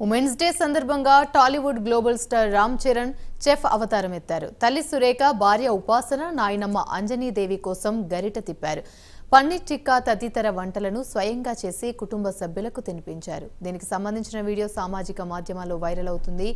Women's day సందర్భంగా Tollywood global star Ram Charan chef అవతారం ఎత్తారు తల్లి సురేఖ భార్య ఉపాసన నాయనమ్మ అంజనీదేవి కోసం గరిట తిప్పారు. పన్నీర్ టిక్కా తదితర వంటలను స్వయంగా చేసి కుటుంబ సభ్యులకు తినిపించారు. దీనికి సంబంధించిన వీడియో సామాజిక మాధ్యమాల్లో వైరల్ అవుతుంది.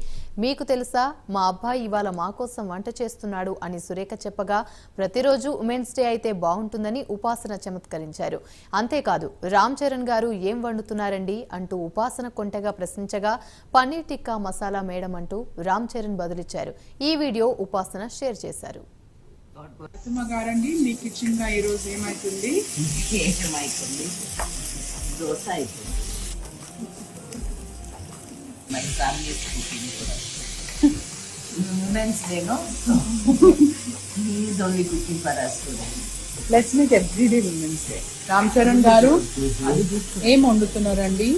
మీకు తెలుసా? మా అబ్బాయి ఇవాళ మా కోసం వంట చేస్తున్నాడు అని సురేఖ చెప్పగా ప్రతిరోజు ఉమెన్స్ డే అయితే బాగుంటుందని ఉపాసన చమత్కరించారు. అంతేకాదు రామ్ చరణ్ గారు ఏం వండుతున్నారండి? అంటూ ఉపాసన కొంటగా ప్రశ్నించగా పన్నీర్ టిక్కా మసాలా మేడం అంటూ రామ్ చరణ్ బదులిచ్చారు. ఈ వీడియో ఉపాసన షేర్ చేశారు. గారండి మీ కిచెన్గా ఈ రోజు ఏమైతుంది? ఏమైతుంది? దోశ అయిపోయింది. మరి కుకింగ్ కూడా. Women's డేనో is only cooking for us let's meet everyday women's day Ram Charan గారు ఏం వండుతున్నారండి?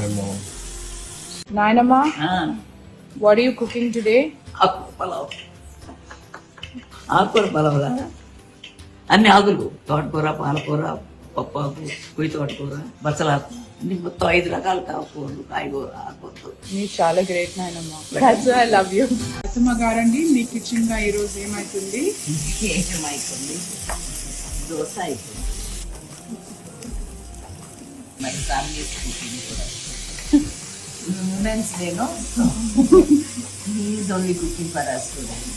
my mom. నాయనమ్మ what you cooking today pulao. ఆకుకూర పలావ్ కదా అన్ని ఆకులు. తోటకూర పాలకూర పప్పాకు కుయి తోటకూర బచ్చలాకు. అన్ని మొత్తం ఐదు రకాల కాకూరలు కాయగూర ఆకుకూరలు. మీరు చాలా గ్రేట్ నాయనమ్మ. That's I love you Narasimha గారండి మీ కిచెన్గా ఈ రోజు ఏమైతుంది? ఏమైతుంది దోశ అయిపోయింది. మరి కూడా. Women's డేనో is only cooking for us student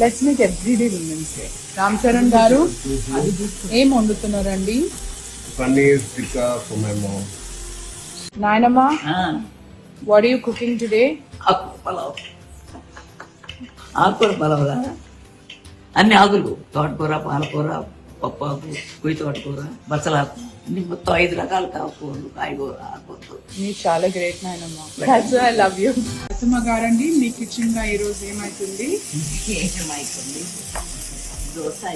let's meet everyday women's day Ram Charan గారు ఏం వండుతున్నారండి? my mom. నాయనమ్మ వాట్ యూ కుకింగ్ టుడే ఆకుకూర పలావ్. ఆకుకూర పలావ్ కదా. అన్ని ఆకులు. తోటకూర పాలకూర పప్పాకు కుయి తోటకూర బచ్చలాకు అన్ని మొత్తం ఐదు రకాల కాకూరలు కాయగూర మీరు చాలా గ్రేట్ నాయనమ్మ. ఐ లవ్ యూ గారండి మీ కిచెన్గా ఈ రోజు ఏమైతుంది ఏమైతుంది దోశ